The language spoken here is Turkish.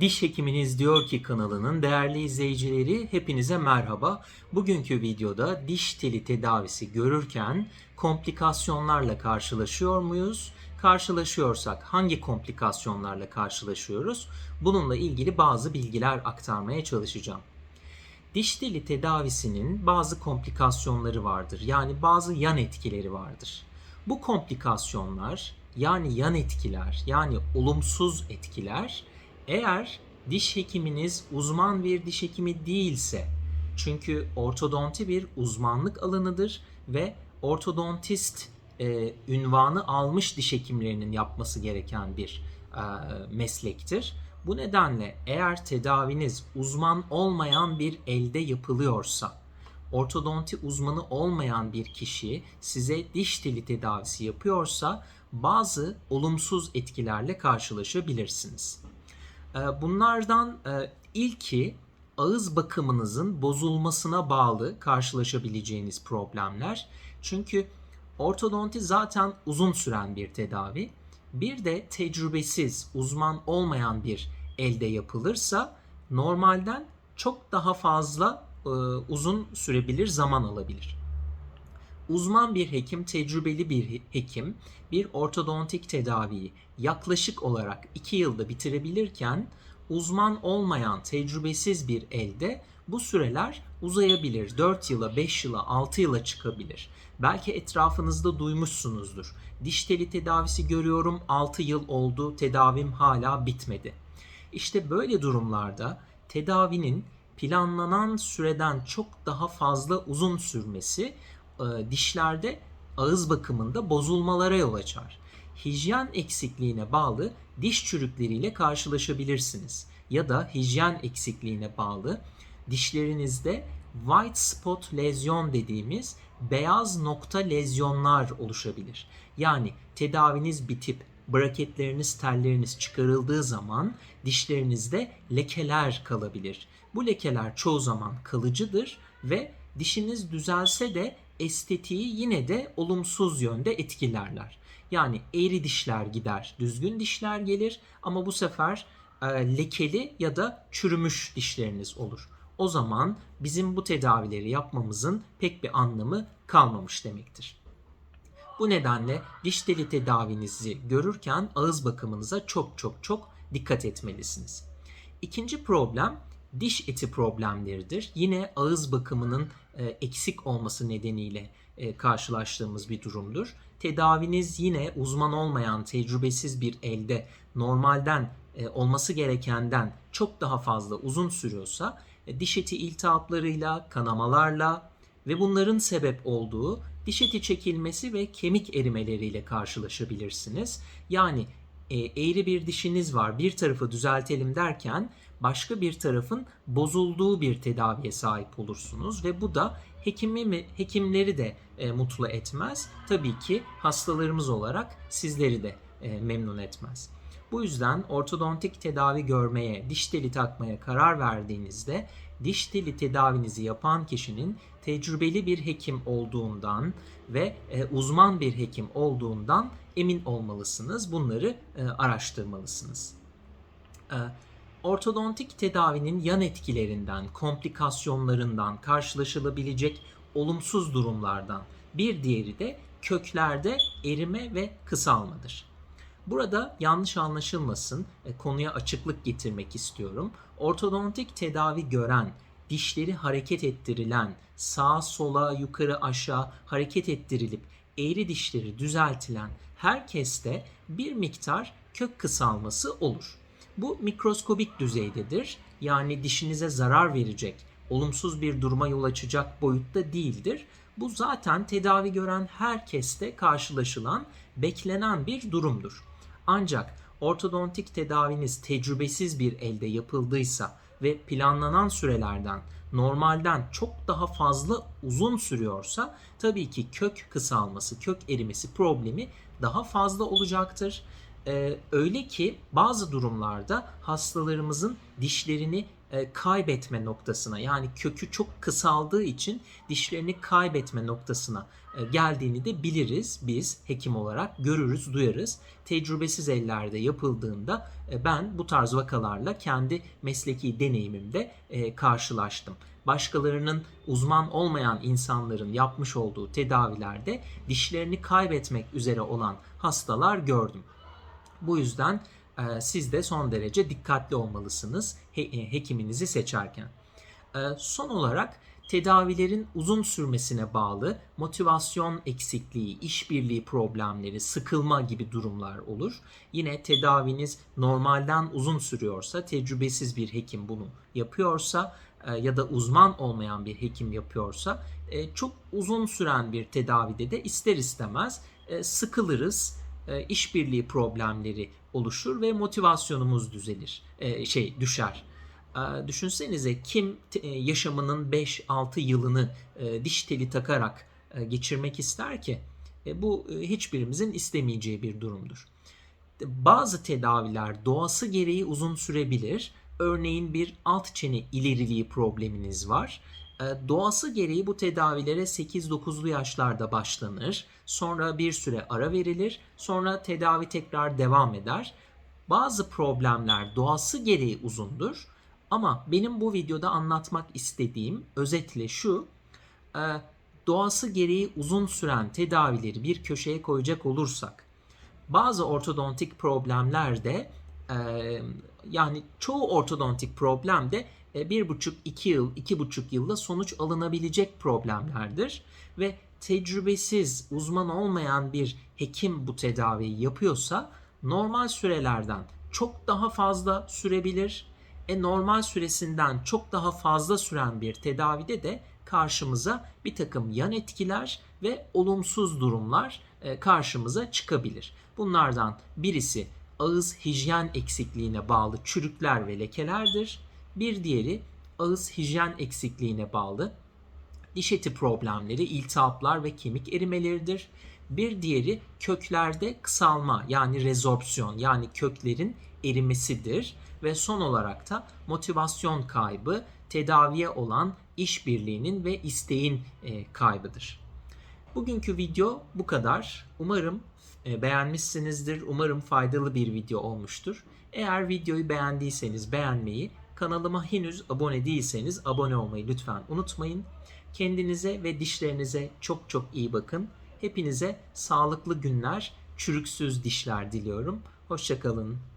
Diş Hekiminiz Diyor Ki kanalının değerli izleyicileri hepinize merhaba. Bugünkü videoda diş teli tedavisi görürken komplikasyonlarla karşılaşıyor muyuz? Karşılaşıyorsak hangi komplikasyonlarla karşılaşıyoruz? Bununla ilgili bazı bilgiler aktarmaya çalışacağım. Diş teli tedavisinin bazı komplikasyonları vardır. Yani bazı yan etkileri vardır. Bu komplikasyonlar yani yan etkiler yani olumsuz etkiler eğer diş hekiminiz uzman bir diş hekimi değilse çünkü ortodonti bir uzmanlık alanıdır ve ortodontist e, ünvanı almış diş hekimlerinin yapması gereken bir e, meslektir. Bu nedenle eğer tedaviniz uzman olmayan bir elde yapılıyorsa, ortodonti uzmanı olmayan bir kişi size diş teli tedavisi yapıyorsa bazı olumsuz etkilerle karşılaşabilirsiniz. Ee, Bunlardan e, ilki ağız bakımınızın bozulmasına bağlı karşılaşabileceğiniz problemler. Çünkü ortodonti zaten uzun süren bir tedavi. Bir de tecrübesiz, uzman olmayan bir elde yapılırsa normalden çok daha fazla e, uzun sürebilir, zaman alabilir. Uzman bir hekim, tecrübeli bir hekim bir ortodontik tedaviyi yaklaşık olarak 2 yılda bitirebilirken uzman olmayan, tecrübesiz bir elde bu süreler uzayabilir. 4 yıla, 5 yıla, 6 yıla çıkabilir. Belki etrafınızda duymuşsunuzdur. Diş teli tedavisi görüyorum 6 yıl oldu, tedavim hala bitmedi. İşte böyle durumlarda tedavinin planlanan süreden çok daha fazla uzun sürmesi e, dişlerde ağız bakımında bozulmalara yol açar. Hijyen eksikliğine bağlı diş çürükleriyle karşılaşabilirsiniz ya da hijyen eksikliğine bağlı dişlerinizde white spot lezyon dediğimiz beyaz nokta lezyonlar oluşabilir. Yani tedaviniz bitip braketleriniz, telleriniz çıkarıldığı zaman dişlerinizde lekeler kalabilir. Bu lekeler çoğu zaman kalıcıdır ve dişiniz düzelse de estetiği yine de olumsuz yönde etkilerler. Yani eğri dişler gider, düzgün dişler gelir ama bu sefer e, lekeli ya da çürümüş dişleriniz olur. O zaman bizim bu tedavileri yapmamızın pek bir anlamı kalmamış demektir. Bu nedenle diş teli tedavinizi görürken ağız bakımınıza çok çok çok dikkat etmelisiniz. İkinci problem diş eti problemleridir. Yine ağız bakımının e, eksik olması nedeniyle e, karşılaştığımız bir durumdur. Tedaviniz yine uzman olmayan, tecrübesiz bir elde normalden e, olması gerekenden çok daha fazla uzun sürüyorsa diş eti iltihaplarıyla, kanamalarla ve bunların sebep olduğu diş eti çekilmesi ve kemik erimeleriyle karşılaşabilirsiniz. Yani eğri bir dişiniz var bir tarafı düzeltelim derken başka bir tarafın bozulduğu bir tedaviye sahip olursunuz ve bu da hekimi mi, hekimleri de e, mutlu etmez. Tabii ki hastalarımız olarak sizleri de e, memnun etmez. Bu yüzden ortodontik tedavi görmeye, diş teli takmaya karar verdiğinizde diş teli tedavinizi yapan kişinin tecrübeli bir hekim olduğundan ve e, uzman bir hekim olduğundan emin olmalısınız. Bunları e, araştırmalısınız. E, ortodontik tedavinin yan etkilerinden, komplikasyonlarından, karşılaşılabilecek olumsuz durumlardan bir diğeri de köklerde erime ve kısalmadır. Burada yanlış anlaşılmasın, e, konuya açıklık getirmek istiyorum. Ortodontik tedavi gören, dişleri hareket ettirilen, sağa sola yukarı aşağı hareket ettirilip eğri dişleri düzeltilen herkeste bir miktar kök kısalması olur. Bu mikroskobik düzeydedir. Yani dişinize zarar verecek, olumsuz bir duruma yol açacak boyutta değildir. Bu zaten tedavi gören herkeste karşılaşılan, beklenen bir durumdur. Ancak ortodontik tedaviniz tecrübesiz bir elde yapıldıysa ve planlanan sürelerden normalden çok daha fazla uzun sürüyorsa tabii ki kök kısalması, kök erimesi problemi daha fazla olacaktır. Ee, öyle ki bazı durumlarda hastalarımızın dişlerini e, kaybetme noktasına yani kökü çok kısaldığı için dişlerini kaybetme noktasına e, geldiğini de biliriz biz hekim olarak görürüz duyarız. Tecrübesiz ellerde yapıldığında e, ben bu tarz vakalarla kendi mesleki deneyimimde e, karşılaştım. Başkalarının uzman olmayan insanların yapmış olduğu tedavilerde dişlerini kaybetmek üzere olan hastalar gördüm. Bu yüzden e, siz de son derece dikkatli olmalısınız he- e, hekiminizi seçerken. E, son olarak tedavilerin uzun sürmesine bağlı motivasyon eksikliği, işbirliği problemleri, sıkılma gibi durumlar olur. Yine tedaviniz normalden uzun sürüyorsa, tecrübesiz bir hekim bunu yapıyorsa e, ya da uzman olmayan bir hekim yapıyorsa e, çok uzun süren bir tedavide de ister istemez sıkılırız, işbirliği problemleri oluşur ve motivasyonumuz düzelir, e, şey düşer. E, Düşünsenize kim e, yaşamının 5-6 yılını e, diş teli takarak e, geçirmek ister ki? E, Bu e, hiçbirimizin istemeyeceği bir durumdur. Bazı tedaviler doğası gereği uzun sürebilir. Örneğin bir alt çene ileriliği probleminiz var. E, Doğası gereği bu tedavilere 8-9'lu yaşlarda başlanır. Sonra bir süre ara verilir. Sonra tedavi tekrar devam eder. Bazı problemler doğası gereği uzundur. Ama benim bu videoda anlatmak istediğim özetle şu. e, Doğası gereği uzun süren tedavileri bir köşeye koyacak olursak bazı ortodontik problemlerde yani çoğu ortodontik problemde e, bir buçuk iki yıl, iki buçuk yılda sonuç alınabilecek problemlerdir. Ve tecrübesiz, uzman olmayan bir hekim bu tedaviyi yapıyorsa normal sürelerden çok daha fazla sürebilir. E normal süresinden çok daha fazla süren bir tedavide de karşımıza bir takım yan etkiler ve olumsuz durumlar e, karşımıza çıkabilir. Bunlardan birisi ağız hijyen eksikliğine bağlı çürükler ve lekelerdir. Bir diğeri ağız hijyen eksikliğine bağlı diş eti problemleri, iltihaplar ve kemik erimeleridir. Bir diğeri köklerde kısalma yani rezorpsiyon yani köklerin erimesidir ve son olarak da motivasyon kaybı, tedaviye olan işbirliğinin ve isteğin e, kaybıdır. Bugünkü video bu kadar. Umarım beğenmişsinizdir. Umarım faydalı bir video olmuştur. Eğer videoyu beğendiyseniz beğenmeyi, kanalıma henüz abone değilseniz abone olmayı lütfen unutmayın. Kendinize ve dişlerinize çok çok iyi bakın. Hepinize sağlıklı günler, çürüksüz dişler diliyorum. Hoşçakalın.